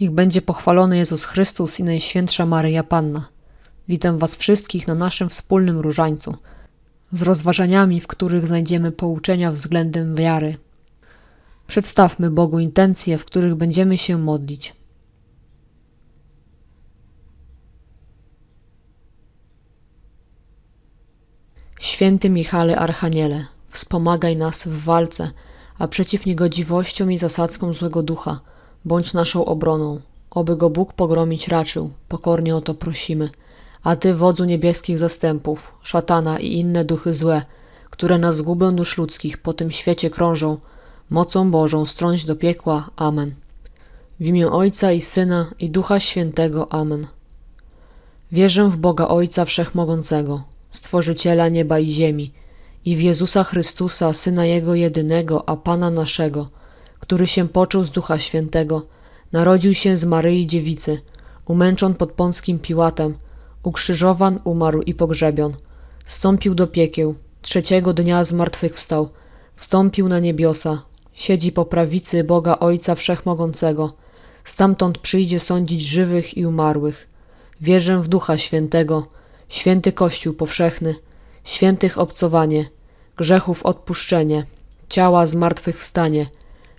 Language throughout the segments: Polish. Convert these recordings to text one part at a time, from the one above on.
Niech będzie pochwalony Jezus Chrystus i Najświętsza Maryja Panna. Witam Was wszystkich na naszym wspólnym różańcu, z rozważaniami, w których znajdziemy pouczenia względem wiary. Przedstawmy Bogu intencje, w których będziemy się modlić. Święty Michale Archaniele, wspomagaj nas w walce, a przeciw niegodziwościom i zasadzkom złego ducha, bądź naszą obroną, oby go Bóg pogromić raczył, pokornie o to prosimy. A Ty, wodzu niebieskich zastępów, szatana i inne duchy złe, które na zgubę dusz ludzkich po tym świecie krążą, mocą Bożą strąć do piekła. Amen. W imię Ojca i Syna i Ducha Świętego. Amen. Wierzę w Boga Ojca Wszechmogącego, Stworzyciela nieba i ziemi, i w Jezusa Chrystusa, Syna Jego jedynego, a Pana naszego, który się począł z Ducha Świętego, narodził się z Maryi Dziewicy, umęczon pod Pąckim Piłatem, ukrzyżowan, umarł i pogrzebion, wstąpił do piekieł, trzeciego dnia zmartwychwstał, wstąpił na niebiosa, siedzi po prawicy Boga Ojca Wszechmogącego, stamtąd przyjdzie sądzić żywych i umarłych. Wierzę w Ducha Świętego, święty Kościół powszechny, świętych obcowanie, grzechów odpuszczenie, ciała zmartwychwstanie,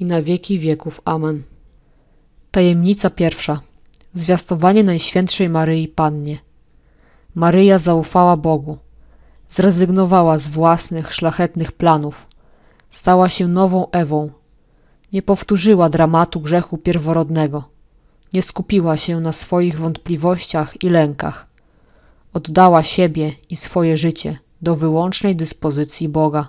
i na wieki wieków. Amen. Tajemnica pierwsza. Zwiastowanie Najświętszej Maryi Pannie. Maryja zaufała Bogu. Zrezygnowała z własnych, szlachetnych planów. Stała się nową Ewą. Nie powtórzyła dramatu grzechu pierworodnego. Nie skupiła się na swoich wątpliwościach i lękach. Oddała siebie i swoje życie do wyłącznej dyspozycji Boga.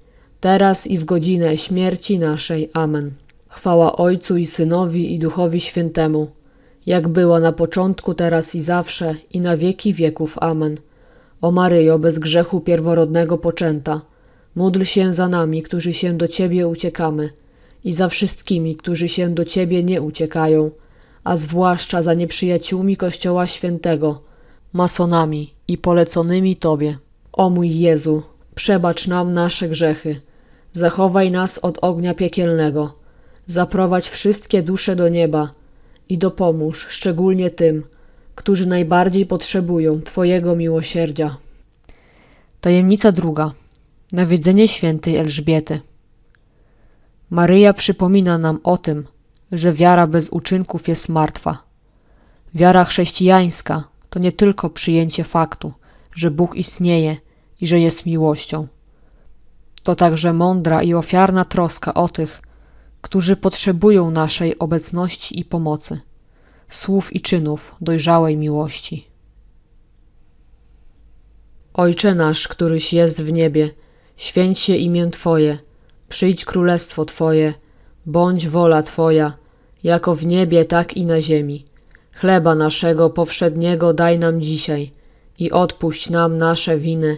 teraz i w godzinę śmierci naszej. Amen. Chwała Ojcu i Synowi i Duchowi Świętemu, jak była na początku, teraz i zawsze, i na wieki wieków. Amen. O Maryjo, bez grzechu pierworodnego poczęta, módl się za nami, którzy się do Ciebie uciekamy, i za wszystkimi, którzy się do Ciebie nie uciekają, a zwłaszcza za nieprzyjaciółmi Kościoła Świętego, masonami i poleconymi Tobie. O mój Jezu, przebacz nam nasze grzechy, zachowaj nas od ognia piekielnego, zaprowadź wszystkie dusze do nieba i dopomóż szczególnie tym, którzy najbardziej potrzebują Twojego miłosierdzia. Tajemnica druga. Nawiedzenie świętej Elżbiety. Maryja przypomina nam o tym, że wiara bez uczynków jest martwa. Wiara chrześcijańska to nie tylko przyjęcie faktu, że Bóg istnieje i że jest miłością. To także mądra i ofiarna troska o tych, którzy potrzebują naszej obecności i pomocy, słów i czynów dojrzałej miłości. Ojcze nasz, któryś jest w niebie, święć się imię Twoje, przyjdź królestwo Twoje, bądź wola Twoja, jako w niebie, tak i na ziemi. Chleba naszego powszedniego daj nam dzisiaj i odpuść nam nasze winy,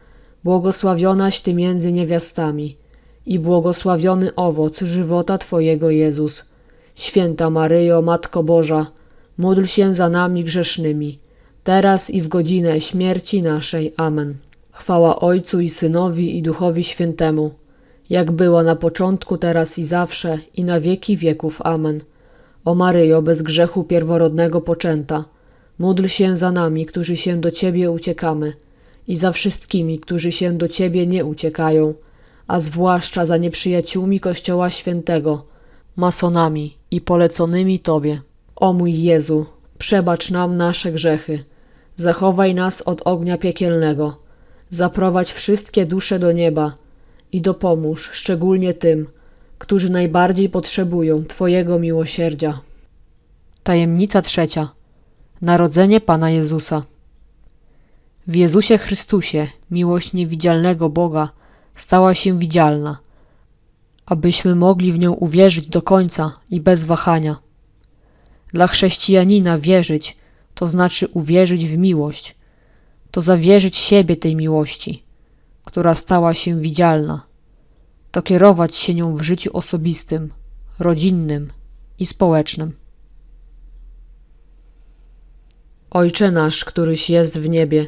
błogosławionaś Ty między niewiastami i błogosławiony owoc żywota Twojego Jezus. Święta Maryjo, Matko Boża, módl się za nami grzesznymi, teraz i w godzinę śmierci naszej. Amen. Chwała Ojcu i Synowi i Duchowi Świętemu, jak była na początku, teraz i zawsze, i na wieki wieków. Amen. O Maryjo, bez grzechu pierworodnego poczęta, módl się za nami, którzy się do Ciebie uciekamy, i za wszystkimi, którzy się do Ciebie nie uciekają, a zwłaszcza za nieprzyjaciółmi Kościoła Świętego, masonami i poleconymi Tobie. O mój Jezu, przebacz nam nasze grzechy, zachowaj nas od ognia piekielnego, zaprowadź wszystkie dusze do nieba i dopomóż szczególnie tym, którzy najbardziej potrzebują Twojego miłosierdzia. Tajemnica trzecia. Narodzenie Pana Jezusa. W Jezusie Chrystusie miłość niewidzialnego Boga stała się widzialna, abyśmy mogli w nią uwierzyć do końca i bez wahania. Dla chrześcijanina wierzyć to znaczy uwierzyć w miłość, to zawierzyć siebie tej miłości, która stała się widzialna, to kierować się nią w życiu osobistym, rodzinnym i społecznym. Ojcze nasz, któryś jest w niebie,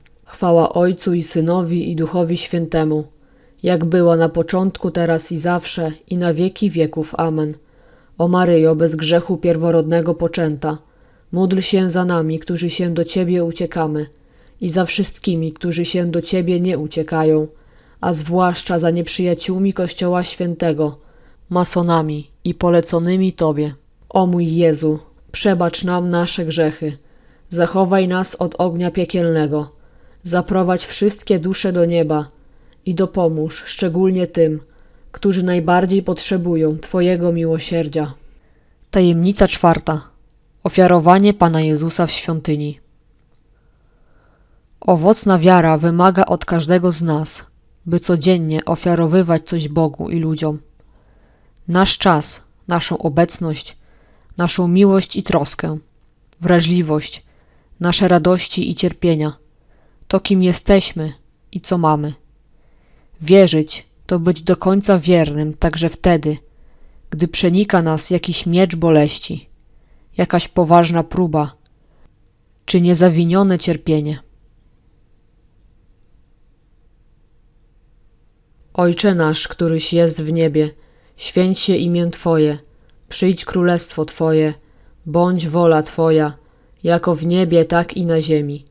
Chwała Ojcu i Synowi i Duchowi Świętemu, jak była na początku, teraz i zawsze, i na wieki wieków. Amen. O Maryjo, bez grzechu pierworodnego poczęta, módl się za nami, którzy się do Ciebie uciekamy, i za wszystkimi, którzy się do Ciebie nie uciekają, a zwłaszcza za nieprzyjaciółmi Kościoła Świętego, masonami i poleconymi Tobie. O mój Jezu, przebacz nam nasze grzechy, zachowaj nas od ognia piekielnego, zaprowadź wszystkie dusze do nieba i dopomóż szczególnie tym, którzy najbardziej potrzebują Twojego miłosierdzia. Tajemnica czwarta. Ofiarowanie Pana Jezusa w świątyni. Owocna wiara wymaga od każdego z nas, by codziennie ofiarowywać coś Bogu i ludziom. Nasz czas, naszą obecność, naszą miłość i troskę, wrażliwość, nasze radości i cierpienia, to kim jesteśmy i co mamy. Wierzyć to być do końca wiernym także wtedy, gdy przenika nas jakiś miecz boleści, jakaś poważna próba, czy niezawinione cierpienie. Ojcze nasz, któryś jest w niebie, święć się imię Twoje, przyjdź królestwo Twoje, bądź wola Twoja, jako w niebie, tak i na ziemi.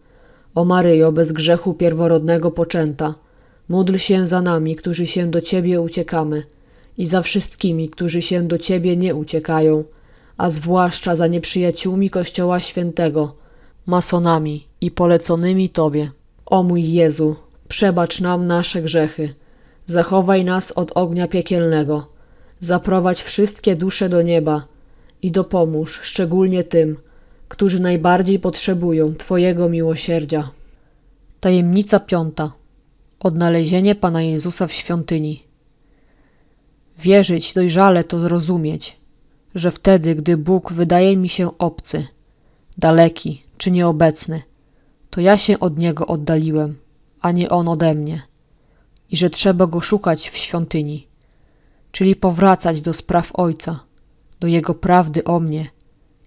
O Maryjo, bez grzechu pierworodnego poczęta, módl się za nami, którzy się do Ciebie uciekamy, i za wszystkimi, którzy się do Ciebie nie uciekają, a zwłaszcza za nieprzyjaciółmi Kościoła Świętego, masonami i poleconymi Tobie. O mój Jezu, przebacz nam nasze grzechy, zachowaj nas od ognia piekielnego, zaprowadź wszystkie dusze do nieba i dopomóż szczególnie tym, którzy najbardziej potrzebują Twojego miłosierdzia. Tajemnica piąta. Odnalezienie Pana Jezusa w świątyni. Wierzyć dojrzale to zrozumieć, że wtedy, gdy Bóg wydaje mi się obcy, daleki czy nieobecny, to ja się od Niego oddaliłem, a nie On ode mnie, i że trzeba Go szukać w świątyni, czyli powracać do spraw Ojca, do Jego prawdy o mnie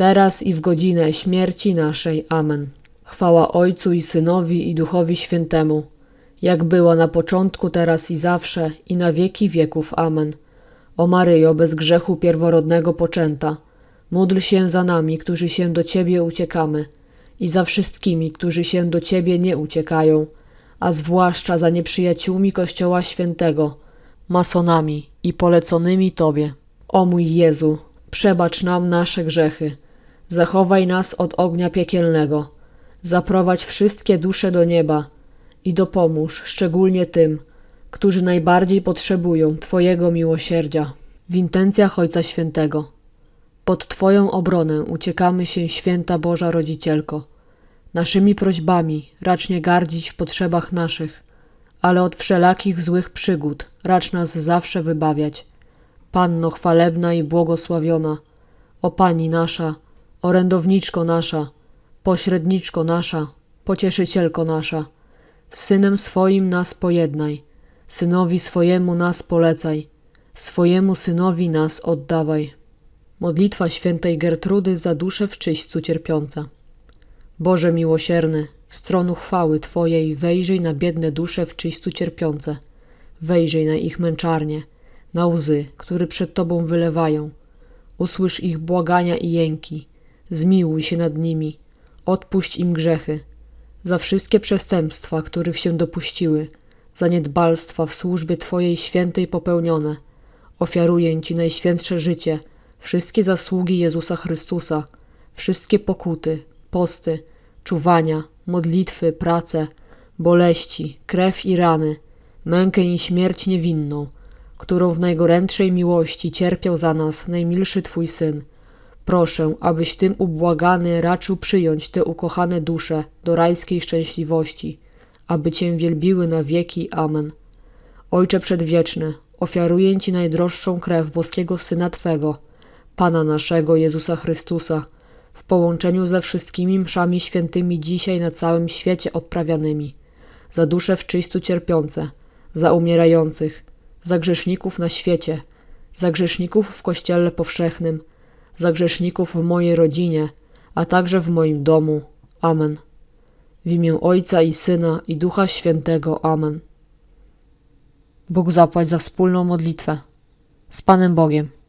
teraz i w godzinę śmierci naszej. Amen. Chwała Ojcu i Synowi i Duchowi Świętemu, jak była na początku, teraz i zawsze, i na wieki wieków. Amen. O Maryjo, bez grzechu pierworodnego poczęta, módl się za nami, którzy się do Ciebie uciekamy, i za wszystkimi, którzy się do Ciebie nie uciekają, a zwłaszcza za nieprzyjaciółmi Kościoła Świętego, masonami i poleconymi Tobie. O mój Jezu, przebacz nam nasze grzechy, zachowaj nas od ognia piekielnego, zaprowadź wszystkie dusze do nieba i dopomóż szczególnie tym, którzy najbardziej potrzebują Twojego miłosierdzia. W intencjach Ojca Świętego. Pod Twoją obronę uciekamy się, święta Boża Rodzicielko. Naszymi prośbami racz nie gardzić w potrzebach naszych, ale od wszelakich złych przygód racz nas zawsze wybawiać. Panno chwalebna i błogosławiona, o Pani nasza, orędowniczko nasza, pośredniczko nasza, pocieszycielko nasza, z Synem swoim nas pojednaj, Synowi swojemu nas polecaj, swojemu Synowi nas oddawaj. Modlitwa świętej Gertrudy za duszę w czyśćcu cierpiąca. Boże miłosierny, z tronu chwały Twojej wejrzyj na biedne dusze w czyśćcu cierpiące. Wejrzyj na ich męczarnie, na łzy, które przed Tobą wylewają. Usłysz ich błagania i jęki. Zmiłuj się nad nimi. Odpuść im grzechy. Za wszystkie przestępstwa, których się dopuściły, zaniedbalstwa w służbie Twojej świętej popełnione, ofiaruję Ci najświętsze życie, wszystkie zasługi Jezusa Chrystusa, wszystkie pokuty, posty, czuwania, modlitwy, prace, boleści, krew i rany, mękę i śmierć niewinną, którą w najgorętszej miłości cierpiał za nas najmilszy Twój Syn. Proszę, abyś tym ubłagany raczył przyjąć te ukochane dusze do rajskiej szczęśliwości, aby Cię wielbiły na wieki. Amen. Ojcze Przedwieczny, ofiaruję Ci najdroższą krew boskiego Syna Twego, Pana naszego Jezusa Chrystusa, w połączeniu ze wszystkimi mszami świętymi dzisiaj na całym świecie odprawianymi, za dusze w czystu cierpiące, za umierających, za grzeszników na świecie, za grzeszników w Kościele powszechnym, za grzeszników w mojej rodzinie, a także w moim domu. Amen. W imię Ojca i Syna i Ducha Świętego. Amen. Bóg zapłać za wspólną modlitwę. Z Panem Bogiem.